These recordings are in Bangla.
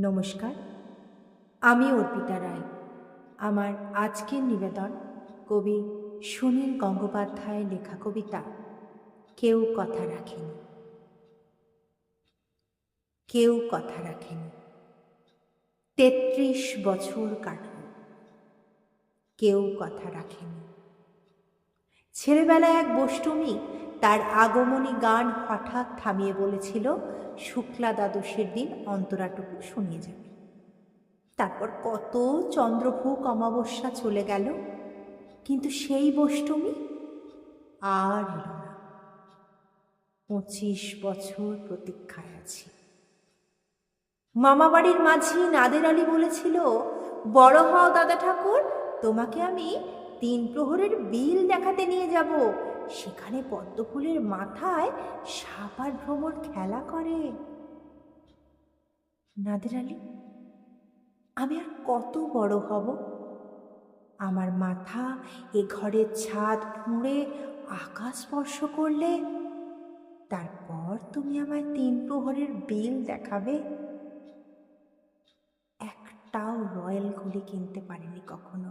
নমস্কার। আমি অর্পিতা রায়। আমার আজকের নিবেদন কবি সুনীল গঙ্গোপাধ্যায়ের লেখা কবিতা, কেউ কথা রাখেনি। কেউ কথা রাখেনি। তেত্রিশ বছর কাটল। কেউ কথা রাখেনি। ছেলেবেলায় এক বষ্টমী তার আগমনী গান হঠাৎ থামিয়ে বলেছিল, শুক্লা দ্বাদশীর দিন অন্তরাটুকু শুনিয়ে যাবে। তারপর কত চন্দ্রভূক অমাবস্যা চলে গেল, কিন্তু সেই বষ্টমী আর না। পঁচিশ বছর প্রতীক্ষায় আছি। মামাবাড়ির মাঝি নাদের আলী বলেছিল, বড় হও দাদা ঠাকুর, তোমাকে আমি তিন প্রহরের বিল দেখাতে নিয়ে যাব। সেখানে পদ্মফুলের মাথায় সাপ আর ভ্রমর খেলা করে। নাদের আলী, আমি আর কত বড় হব? আমার মাথা এ ঘরের ছাদ ফুঁড়ে আকাশ স্পর্শ করলে, তারপর তুমি আমায় তিন প্রহরের বিল দেখাবে। একটাও রয়্যাল ঘড়ি কিনতে পারেনি কখনো।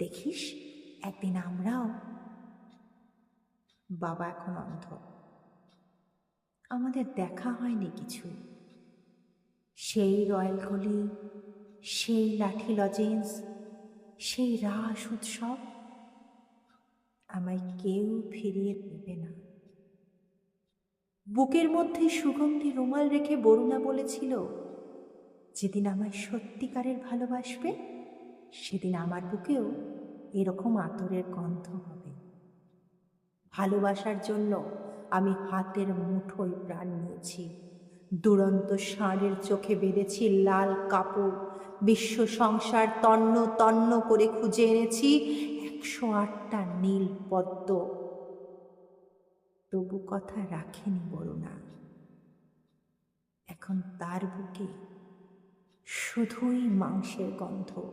দেখিস, একদিন আমরাও। বাবা এখন অন্ধ। আমাদের দেখা হয়নি কিছু। সেই রয়্যাল গলি, সেই লাঠি লজেন্স, সেই রাস উৎসব আমায় কেউ ফিরিয়ে দেবে না। বুকের মধ্যে সুগন্ধি রুমাল রেখে বরুণা বলেছিল, যেদিন আমায় সত্যিকারের ভালোবাসবে সেদিন আমার বুকেও এরকম আতরের গন্ধ হবে। ভালোবাসার জন্য আমি হাতের মুঠোয় প্রাণ নিয়েছি। দুরন্ত ষাঁড়ের চোখে বেঁধেছি লাল কাপড়। বিশ্ব সংসার তন্ন তন্ন করে খুঁজে এনেছি একশো আটটা নীল পদ্ম। তবু কথা রাখেনি বরুণা। এখন তার বুকে শুধুই মাংসের গন্ধ।